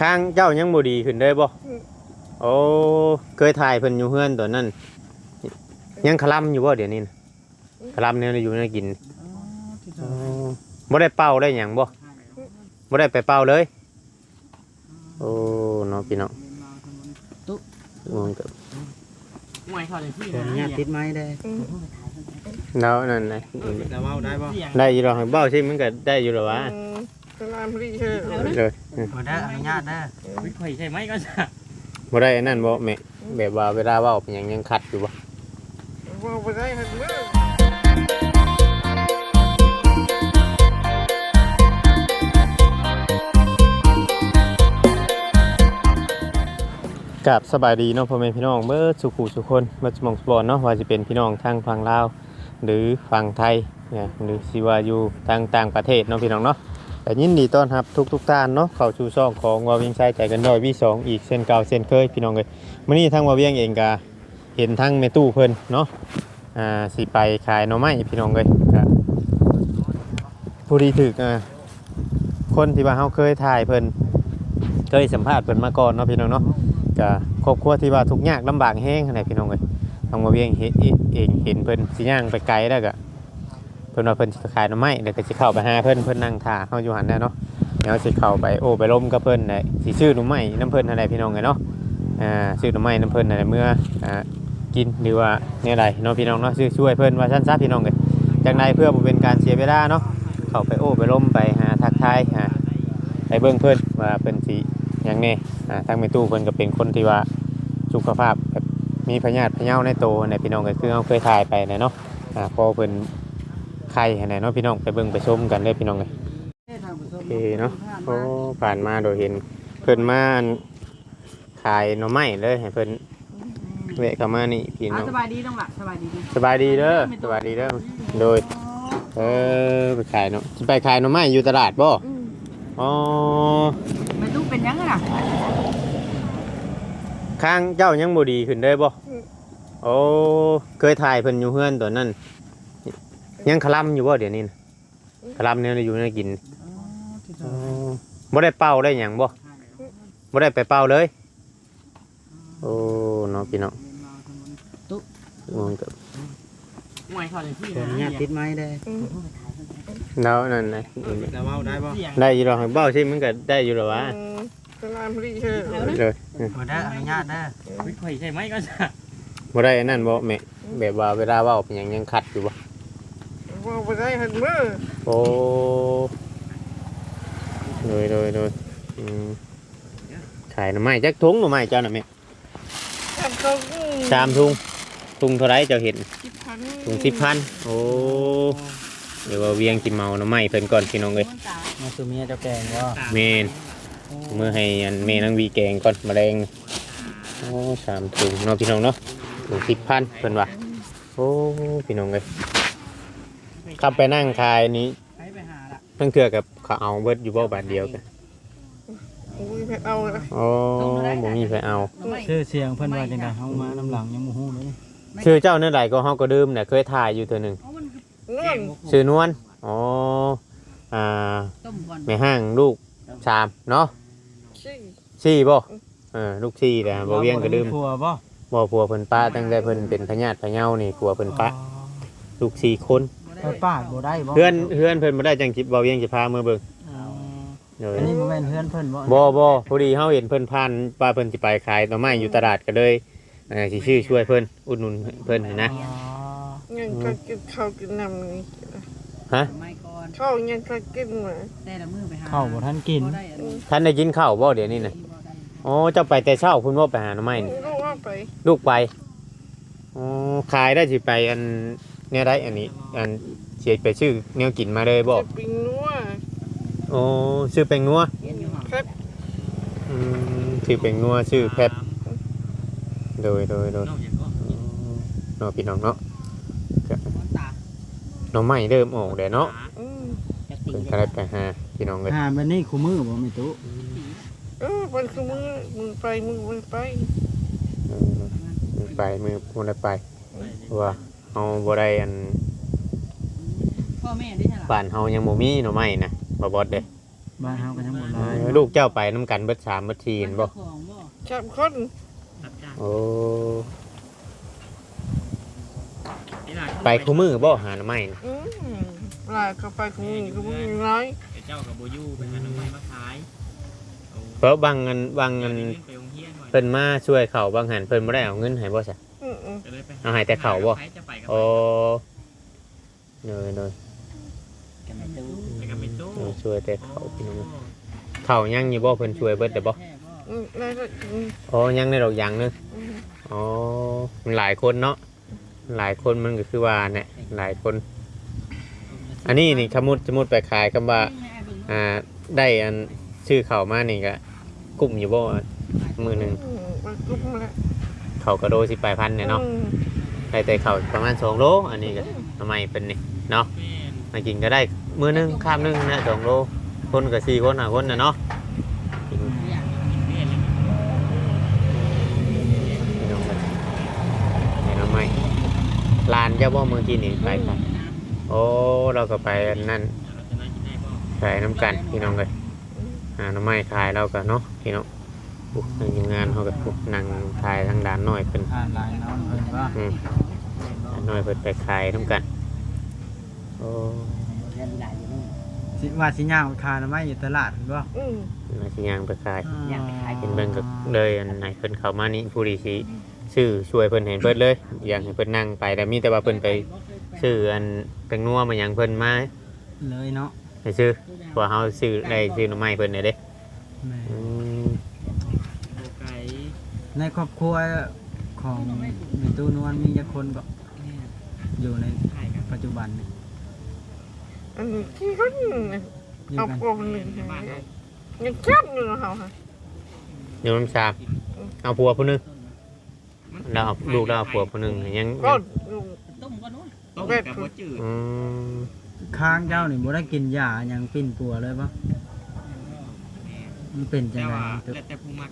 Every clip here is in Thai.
ข้างเจ้ายังบ่ดีขึ้นได้บ่โอ้เคยถ่ายเพิ่นอยู่เฮือนตอนนั้น ยังคลำอยู่บ่เดี๋ยวนี้น่ะคลำเนี่ยอยู่ในกินอ๋อบ่ได้เป่าได้หยังบ่บ่ได้ไปเป่าเลย โอ้เนาะพี่น้องงงกับมวยเขาเลยพี่ขออนุญาตติดไม้ได้แล้วนั่นนะแต่ว่าได้บ่ได้อยู่หรอกเบ้าใช่มันก็ได้อยู่หรอวะ สลามรีเชิญเลยบ่ได้อนุญาตได้วิข่อยใช่ไหมก็จะบ่ได้อันนั่นบ่แม่แบบว่าเวลาเว้าเป็นหยังยังขัดอยู่บ่ว่าไปได้หันมือกับสบายดีเนาะพ่อแม่พี่น้องเบิดสุขุสุคนเบิดสมองสปอนเนาะว่าจะเป็นพี่น้องทางฝั่งลาวหรือฝั่งไทยเนี่ยหรือสิว่าอยู่ทางต่างประเทศเนาะพี่น้องเนาะ แต่ยินดีต้อนรับทุกทุกท่านเนาะเข้าสู่ช่องของวาเวียงชัยใจกันด้อยวีสองอีกเส้นเก่าเส้นเคยพี่น้องเลยมื้อนี้ทางวาเวียงเองก็เห็นทั้งแม่ตู้เพิ่นเนาะอ่าสิไปขายหน่อไม้พี่น้องเลยก็ผู้ดีถึกอ่าคนที่ว่าเฮาเคยถ่ายเพิ่นเคยสัมภาษณ์เพิ่นมาก่อนเนาะพี่น้องเนาะก็ครอบครัวที่ว่าทุกข์ยากลำบากแห้งขนาดพี่น้องเลยทางมาเวียงเห็นเองเห็นเพิ่นสิย่างไปไกลแล้วก็เพิ่นว่าเพิ่นสิขายหน่อไม้เดี๋ยวก็สิเข้าไปหาเพิ่นเพิ่นนั่งท่าเฮาอยู่หันแน่เนาะเดี๋ยวสิเข้าไปโอ้ไปล้มกับเพิ่นได้สิซื้อหน่อไม้น้ำเพิ่นอะไรพี่น้องไงเนาะอ่าซื้อหน่อไม้น้ำเพิ่นอะไรเมื่ออ่ากินหรือว่าเนี่ยใดเนาะพี่น้องเนาะซื้อช่วยเพิ่นว่าซั่นซะพี่น้องเอ้ยจากใดเพื่อบ่เป็นการเสียเวลาเนาะเข้าไปโอ้ไปล้มไปหาทักทายหาไปเบิ่งเพิ่นว่าเพิ่นสิหยังแน่อ่าทางแม่ตู้เพิ่นก็เป็นคนที่ว่าสุขภาพแบบมีพยาธิพะเยาในโตในพี่น้องก็คือเราเคยถ่ายไปนะเนาะอ่าพอเพิ่น ไข่ไหนเนาะพี่น้องไปเบิ่งไปชมกันได้อพี่น้องเลยโอเคเนาะโอ้ผ่านมาโดยเห็นเพิ่นมาอันขายหน่อไม้เลยให้เพิ่นเวะเข้ามานี่พี่น้องสบายดีน้องหลักสบายดีดีสบายดีเด้อสบายดีเด้อโดยเออไปขายเนาะสิไปขายหน่อไม้อยู่ตลาดบ่อ๋อไม่ตู้เป็นยังไงล่ะข้างเจ้ายังบ่ดีขึ้นได้บ่โอ้เคยถ่ายเพิ่นอยู่เฮือนตอนนั้น ยังคลำอยู่บ่เดี๋ยวนี้น่ะคลำเนี่ยอยู่ในกินอ๋อบ่ได้เป่าได้หยังบ่บ่ได้ไปเป่าเลย โอ้เนาะพี่น้องงงกับมวยเขาเลยพี่ขออนุญาตติดไม้ได้แล้วนั่นนะแต่ว่าได้บ่ได้อยู่หรอกเบ้าใช่มันก็ได้อยู่หรอวะสลามรีเชิญเลยบ่ได้อนุญาตได้วิข่อยใช่ไหมก็จะบ่ได้อันนั่นบ่แม่แบบว่าเวลาเว้าเป็นหยังยังขัดอยู่บ่ ว่าไปได้หันมือโอ้เลยเลยเลยอืมขายหน่อไม้จักถุงหน่อไม้เจ้าน่ะแม่ทำเขาสามถุงถุงเท่าไรเจ้าเห็นสิบพันถุงสิบพันโอ้เดี๋ยวว่าเวียงกินเมาหน่อไม้เพิ่นก่อนพี่น้องเอ้ยมาสู่เมียเจ้าแกงบ่เมนเมื่อให้อันเมนังวีแกงก่อนแมลงโอ้สามถุงเนาะพี่น้องเนาะถุงสิบพันเพิ่นว่าโอ้พี่น้องเอ้ย ขับไปนั่งขายนี้ไปไปหาละนั่นคือกับเขาเอาเบิดอยู่บ่บาทเดียวกันอุ้ยเอาละโอ้บ่มีใครเอาชื่อเสียงเพิ่นว่าจังได๋เฮามาน้ำหลังยังบ่ฮู้เลยชื่อเจ้าเนื้อใดก็เฮาก็ดื่มเนี่ยเคยถ่ายอยู่เทื่อหนึงนวลชื่อนวลอ๋ออ่าต้มก่อนแม่ห้างลูกสามเนาะสี่สี่บ่เออลูกสี่แต่บ่เวียงก็ดื่มผัวบ่บ่ผัวเพิ่นป้าตั้งแต่เพิ่นเป็นพญาติพะเยานี่ผัวเพิ่นป้าลูกสี่คน ไปปาดบ่ได้บ่เพื่อนเพื่อนเพิ่นบ่ได้จังคิดบ่เวียงสิพามือเบิ่งอ๋อเด้ออันนี้บ่แม่นเฮือนเพิ่นบ่บ่บ่พอดีเฮาเห็นเพิ่นผ่านว่าเพิ่นสิไปขายหน่อไม้อยู่ตลาดก็เลยเอ่อสิชื่อช่วยเพิ่นอุดหนุนเพิ่นนะอ๋อยังก็กินข้าวกินน้ำนี่ฮะไม่ก่อนข้าวยังก็กินมาแต่ละมือไปหาเข้าบ่ทันกินได้อันนี้ท่านได้กินข้าวบ่เดี๋ยวนี้น่ะอ๋อเจ้าไปแต่เช้าคุณบ่ไปหาหน่อไม้นี่ลูกว่าไปลูกไปอ๋อขายได้สิไปอัน เนี่ยได้อันนี้ อันสิไปชื่อแนวกินมาเลยบ่จะปิ้งนัวอ๋อชื่อแป้งนัวเห็นอยู่ห่างแพ็คอืมชื่อแป้งนัวชื่อแพบโดยโดยโดยนอกจากก็เนาะพี่น้องเนาะตาหน้องใหม่เริ่มออกเด้เนาะอืมจะตีเพิ่นก็ได้ไปหาพี่น้องเลยหาบัดนี้คู่มือบ่แม่ตุเออมันคือมือมือไปมือไปเออมือไปมือพูดได้ไปเพราะว่าเฮาบ่ได้อันพ่อแม่ได้ใช่หรอบ้านเฮายังบ่มีหน่อไม้นะบ่บอดเด้บ้านเฮาก็ยังบ่หเอลายอลูกเจ้าไปน้ำกันเบิดสามเบิดทีนบ่ของบ่สามคนรับจ้างโอ้ไปคู่มือบ่หาหน่อไม้น่ะอืมลายก็ไปของมึงก็มึงน้อยเจ้ากับโบยูไปหาหน่อไม้มาขายเอาเพราะบางเงินบางเงินเดี๋ยวไปโรงเรียนก่อนเพิ่นมาช่วยเขาบางหันเพิ่นบ่ได้เอาเงินให้บ่ซะอืมอืมก็ เลยไปเอาให้แต่เขาบ่ใครจะไปกับโอ้เนยเนยกันไม่ตู้ไปกับไม่ตู้เออช่วยแต่เขาพี่น้องเขายังอยู่บ่เพิ่นช่วยเบิดได้บ่แค่บ่อืมแล้วก็อืมอ๋อยังในดอกยางนึงอืมอ๋อมันหลายคนเนาะหลายคนมันก็คือว่าเนี่ยหลายคน อันนี้นี่สมมุติสมมุติไปขายคำว่าอ่าได้อันชื่อเขามานี่ก็กลุ่มอยู่บ่มือหนึงอืมไปกุ๊บมาแล้ว เขากระโดสิบแปดพันเนี่ยเนาะอืมได้แต่เขาประมาณสองโลอันนี้ก็ทำไมเป็นนี่เนาะแม่นมากินก็ได้มือหนึงข้ามหนึงนะสองโลคนกับสี่คนห้าคนนะเนาะกินอยากแม่นแล้วพี่น้องกันเห็นไหมลานเจ้าบ่เมื่อกี้นี่ไปไปโอ้เราก็ไปอันนั่นเราจะนั่งกินได้บ่ขายน้ำกันพี่น้องเลยหาน้ำไม้ขายเราก็เนาะพี่น้อง ปุ๊บในทีมงานเขาก็ปุ๊บนั่งขายทางด้านน้อยเป็นอ่านหลายน้องเพิ่นว่าอืมด้านน้อยเปิดไปขายน้ำกันโอ้เรียนหลายอยู่นู่นสิว่าสิย่างไปขายหน่อไม้อยู่ตลาดเพิ่นบ่อืมมาสิยางไปขายอยากไปขายเห็นเบิ่งก็เลยอันไหนเพิ่นเข้ามานี่ผู้ดีสิซื้อช่วยเพิ่นเห็นเพิ่นเลย อยากให้เพิ่นนั่งไปแต่มีแต่ว่าเพิ่นไปซื้ออันเป็นนัวมาหยังเพิ่นมาเลยเนาะให้ซื้อเพราะเฮาซื้อได้ซื้อหน่อไม้เพิ่นได้เด้แม่อืมโบไก่ ในครอบครัวของแม่ตู้นวลมีจักคนก็แม่นอยู่ในขายกันปัจจุบันนี่อันนี้ที่คนอยู่เอากันปมหนึ่งยังจับอยู่เนาะเขาค่ะอยู่น้ำชาเอาผัวผู้หนึงเราเอาลูกเราเอาผัวผู้หนึงยังก็อยู่ ต้มก็นู้นต้มกับโบจืดอืมข้างเจ้านี่บ่ได้กินยาหยังปิ้นปัวเลยบ่แม่นมันเป็นจังไดแต่ว่าตัวแล้วแต่ผู้มัก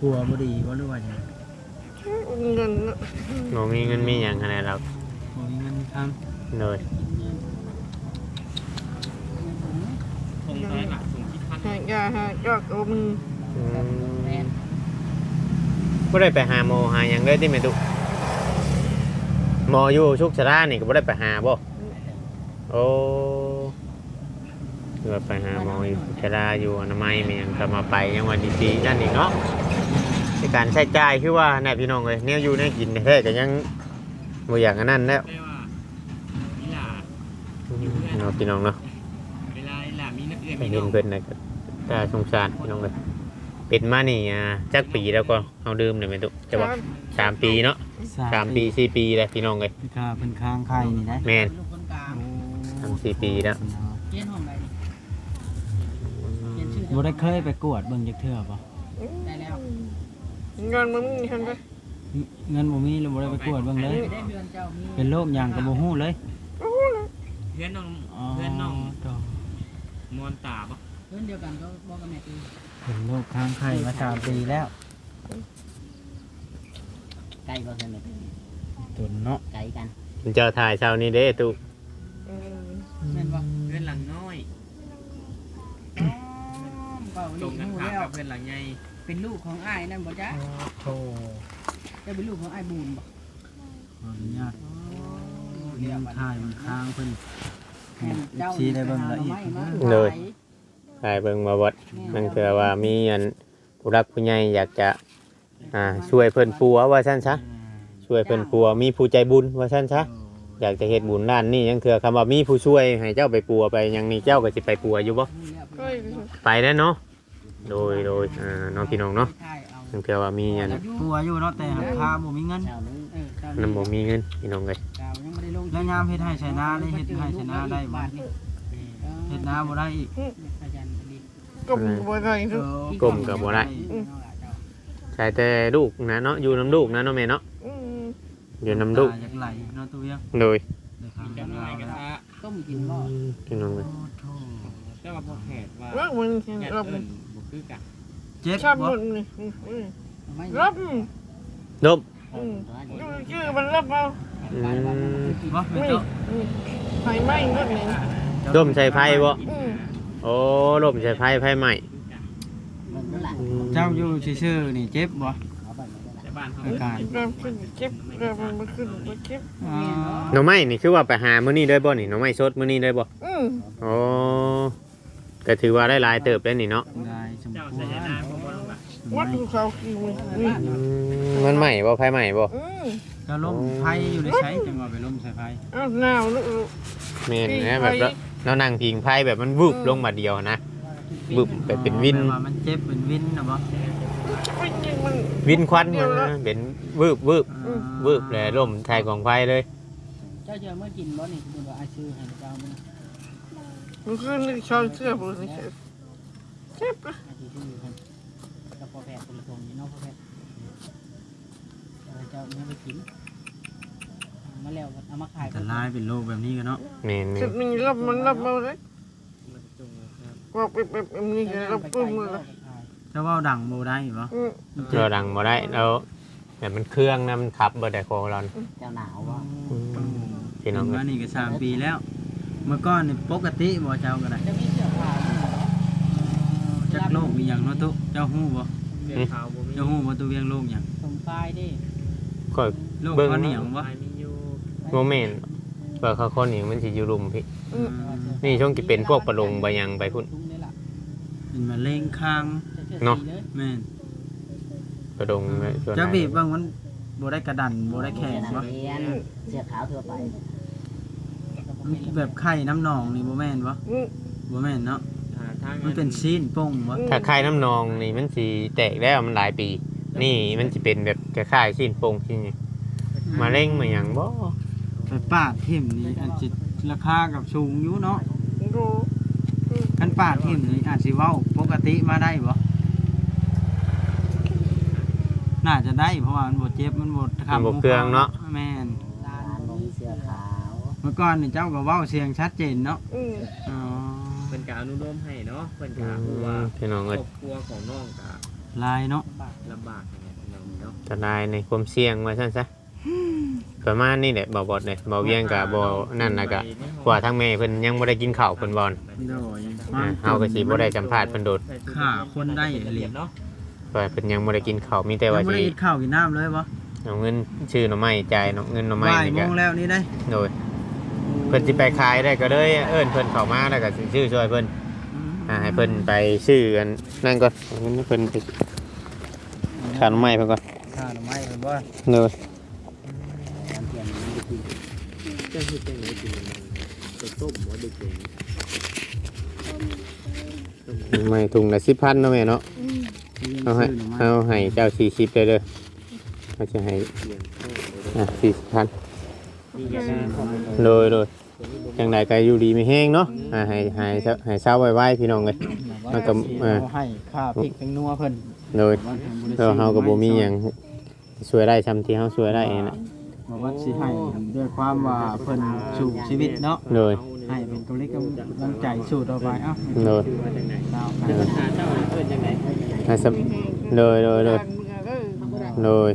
ปัวบ่ดีบ่หรือว่าจังไดเงินบ่มีเงินมีหยังอะไรเราบ่มีเงินทำเลยคงได้หลักสูงที่พันหายาหายอกเอามืออืแม่มนบ่ได้ไปหาหมอหาหยังเลยที่แม่ตุหมออยู่ชุกชรานี่ก็บ่ได้ไปหาบ่โอ้ คือว่าไปหาหมออยู่ชุกชราอยู่อนามัยมันยังก็มาไปยังวันดีๆนั่นอีกเนาะในการใช้จ่ายคือว่าแน่พี่น้องเอ้ยเนี่ยอยู่ในกินแท้ๆก็ยังบ่อย่างอันนั้นแล้วได้ว่าเวลาเนาะพี่น้องเนาะเวลาเวลามีนักเรียนไปมีเห็น้นองเพิ่นน่ะก็ตาสงสารพี่น้องเลยเป็นมานี่อ่าจักปีแล้วก็เอาดื่มเนี่ยแม่ตุจะว่าสามปีเนาะสามปีสี่ปีแล้วพี่น้องเลยพี่ข้าเพิ่นค้างไข่นี่นะแม่นลูกคนกลางสามสี่ปีแล้ว เรียนห้องใดเรียนชื่อ บ่ได้เคยไปกวดเบิ่งจักเทื่อบ่ได้แล้วเงินมันมีเห็นไหมเงินบ่มีเลยบ่ได้ไปกวดเบิ่งเลยไปได้เดือนเจ้ามีเป็นโรคหยังก็บ่ฮู้เลยเพื่อนน้องเพื่อนน้องต่อมอนตาปะเดือนเดียวกันก็บอกกับแม่ตีเป็นโรคค้างไข่มาสามปีแล้วไกลก็สนุกตุนเนาะไกลกันเจ้าถ่ายเช้านี้เด้ตุแม่นบ่เพื่อนหลังน้อย เปล่าตลูรงกกันฮู้ข้ามแล้วกับเพื่อนหลังใหญ่เป็นลูกของอ้ายนั่นบ่จ๊ะโธ่จะเป็นลูกของอ้ายบูนบ่ขออนุญาตเรีเลี้ยยกงว่าค่ายมันค้างเพิ่นแม่นเจ้าชี้ได้เบิ่งละเอียดเลยถ่ายเบิ่งมาวัดนั่นคือว่ามีอันผู้รักผู้ใหญ่อยากจะอ่าช่วยเพิ่นปัวว่าซั่นซะช่วยเพิ่นปัวมีผู้ใจบุญว่าซั่นซะอยากจะเฮ็ดบุญด้านนี้ยังคือคำว่ามีผู้ช่วยให้เจ้าไปปัวไปยังนี่เจ้าก็สิไปปัวอยู่บ่เฮ้ยไปแล้วเนาะ โดยโดยอ่าน้องพี่น้องเนาะยังคือว่ามีอันปัวอยู่เนาะแต่ราคาบ่มีเงินนำบ่มีเงินพี่น้องเลยเจ้ายังไม่ได้ลงแล้วยามเฮ็ดให้ใช้นาได้เฮ็ดให้ใช้นาได้บ่เฮ็ดนาบ่ได้อีกอาจารย์ดีก็มีบัวใจทุกกลมกับบ่ได้ใช่แต่ลูกนะเนาะอยู่น้ำลูกนะเนาะแม่เนาะอืมอยู่น้ำลูกอยากไหลเนาะตัวเวียงโดยเดี๋ยวข้างจะน้อยกันแล้วซะต้มกินบ่พี่น้องเลยโอ้โธ่แต่ว่าพอแผดว่าว่ามันเห็นอยากรับเอิ้นบุ คือกันเจ็บชอบบ่มันนี่ไม่รับนบชื่อมันรับเอาอืมบ่แม่ไม่เจ้าไฟไหม้ก็นี่เจ้ร่มใส่ไฟบ่ อืมโอ้ร่มใส่ไฟไฟใหม่เจ้าอยู่ซื่อๆนี่เจ็บบ่แต่บ้านเขาอาการเริ่มขึ้นเจ็บเริ่มมันขึ้นมันเจ็บอ๋อหน่อไม้นี่คือว่าไปหามื้อนี้ได้บ่นี่หน่อไม้สดมื้อนี้ได้บ่อืมโอ้ ก็ถือว่าได้หลายเติบแล้วนี่เนาะได้สมเจ้าควใส่รน้ำผมว่าลงละวัดดูเขากี่มือนี่อืมมันใหม่บ่ไฟใหม่บ่อืมก็ล้มไฟอยู่ได้ใช้จังหวะไปล้มใส่ไฟอ้าวหนาวลูก แม่นนะแบบเราเรานั่งพิงไฟแบบมันวูบลงมาเดียวนะวูบแบบเป็นวินว่ามันเจ็บเป็นวินนะบ่ไม่จริงมัน วินควันมันนะเป็นวืบวืบอ่าวืบเลยร่มไทยของไฟเลย เจ้าเจอเมื่อกินบ่นี่คุณว่าอาชื่อให้เจ้ามัน มันขึ้นนี่ชอนเสื้อผมนี่เจ็บอาชื่ออยู่ให้กับพ่อแพทย์คนละทงนี่เนาะพ่อแพทย์เจ้าเนี่ยไปกินมาแล้วเอามาขายแต่ลายเป็นโรคแบบนี้กันเนาะแม่นจุดนี้รับมันรับมาเลยมันจุงครับว่าไปไปไปนี่กันรับปื้มเลยเจ้าเว่าดังบ่ได้บ่อืมเราดังบ่ได้แล้วแบบมันเครื่องนะมันทับเบอร์ไดโครอนเจ้าหนาวว่าพี่น้องเป็เอ้มายนี่ก็สามปีแล้ว เมื่อก่อนนี่ปกติบ่เจ้าก็ได้จะมีเสื้อผ้าจักโรคมีหยังเนาะตุเจ้าฮู้บ่เสื้อขาวบ่มีเจ้าฮู้บ่ตัวเวียงโรคหยังสมไฟดิก็โรคเบิ่งข้าวเหนียวบ่ไฟมีอยู่โมเมนต์เปิดเขาคนนี้มันสิอยู่รุมพี่ อืมนี่ช่วงที่เป็นพวกประลงไปยังไปพุ่นทุ่งนี่ล่ะเป็นมะเร็งคางเนาะแม่นประลงเลยส่วนเจ้าไหนบีบบ้างมันบ่ได้กระดันบ่ได้แข็งบ่เรียนเสื้อขาวทั่วไปมัน แบบไข้น้ำหนองนี่บ่แม่นบ่อืมบ่แม่นเนาะอ่าทางมันเป็นซีนโป่งบ่ถ้าคายน้ำนองนี่มันสิแตกแล้วมันหลายปี นี่มันสิเป็นแบบคล้ายๆสิ้นโป่งที่นี่มาเร่งมาหยังบ่ไปปาดทิ่มนี่อันสิราคากับสูงอยู่เนาะดูคันปาดทิ่มนี่อาจสิเว้าปกติมาได้บ่น่าจะได้เพราะว่ามันบ่เจ็บมันบ่มันบ่เครื่องเนาะแม่น ร้านมีเสื้อขาว เมื่อก่อนนี่เจ้าก็เว้าเสียงชัดเจนเนาะอืมอ๋อเพิ่นก็อนุโลมให้เนาะเพิ่นอืก็รู้ว่ามพี่น้องครเอ้อยบครัวของน้องก็ลายเนาะลำบากอย่างเงี้ยน้องเนาะจะได้ในความเสี่ยงว่าซั่นซะประมาณนี้แหละบ่บดเลยบ่เวียงกับบ่นั่นน่ะก็กว่าทั้งแม่เพิ่นยังบ่ได้กินข้าวเพิ่นบ่อนโดยอ่าเฮาก็สิบ่ได้สัมภาษณ์เพิ่นโดดฆ่าคนได้เหรียญเนาะว่าเพิ่นยังบ่ได้กินข้าวมีแต่ยังว่าบ่สิได้กินข้าวกินน้ำเลยบ่เอาเงินชื่อหน่อไม้จ่ายเนาะเงินหน่อไม้บ่ายนี่โมก็งแล้วนี่ได้โดย เพิ่นสิไปขายได้ก็เลยเอิ้นเพิ่นเข้ามาแล้วก็สิชื่อช่วยเพิ่นอ่าให้เพิ่นไปชื่ออันนั่นก่อนเอาเงินให้เพิ่นไปค่าหน่อไม้เพิ่นก่อนข้าหน่อไม้เพิ่นบ่โดยเจ้าเฮ็ดจังได๋กินจะต้มบ่ดึกเลยหน่อไม้ถุงละ10,000เนาะแม่เนาะเอาให้เอาให้เจ้า40เลยเด้อเขาจะให้อะ40,000นี่ อย่าได้ของโดยโดยจังไดก็อยู่ดีไม่แห้งเนาะอ่าให้ให้ให้เศร้าไว้ๆพี่น้องเลยมันก็เออให้ค่าพริกเป็นนัวเพิ่นโดยเราเฮาก็บ่มีหยังช่วยได้ซำที่เฮาช่วยได้นี่นะบอกว่าสิให้ด้วยความว่าเพิ่นสู่ชีวิตเนาะโดยให้เป็นกำลังกำลังใจสู่ต่อไปเอ้าโดยดาวเดินหาเจ้าเอิ้นจังได๋ให้สำโดยโดยโดยโดย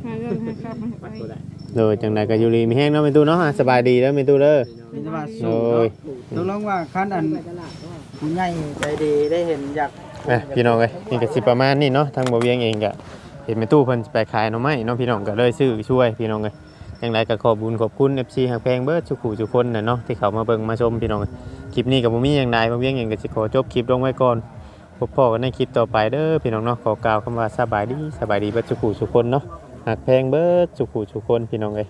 โดยจังไดก็อยู่ดีมีแห้งเนาะแม่ตู้เนาะอะสบายดีเด้อแม่ตู้เด้อ มีแต่ว่าโดสู่ยเนาะตกลงว่าคันอันผู้ใหญ่ใจดีได้เห็นอยากอะพี่น้องเอ้ยนี่ก็สิประมาณนี้เนาะทางบ่เวียงเองก็เห็นแม่ตู้เพิ่นสิไปขายหน่อไม้เนาะพี่น้องก็เลยซื้อช่วยพี่น้องเอ้ยจังไดก็ขอบคุญขอบคุณ FC ฮักแพงเบิดทุกผู้ทุกคนน่ะเนาะที่เข้ามาเบิ่งมาชมพี่น้องเอ้ยคลิปนี้ก็บ่มีหยังใดบ่เวียงเองก็สิขอจบคลิปลงไว้ก่อนพบพ่อกันในคลิปต่อไปเด้อพี่น้องเนาะขอกล่าวคำว่าสบายดีสบายดีเบิดสุขุสุคนเนาะ หักแพงเบิดสุขุสุคนพี่น้องเอ้ย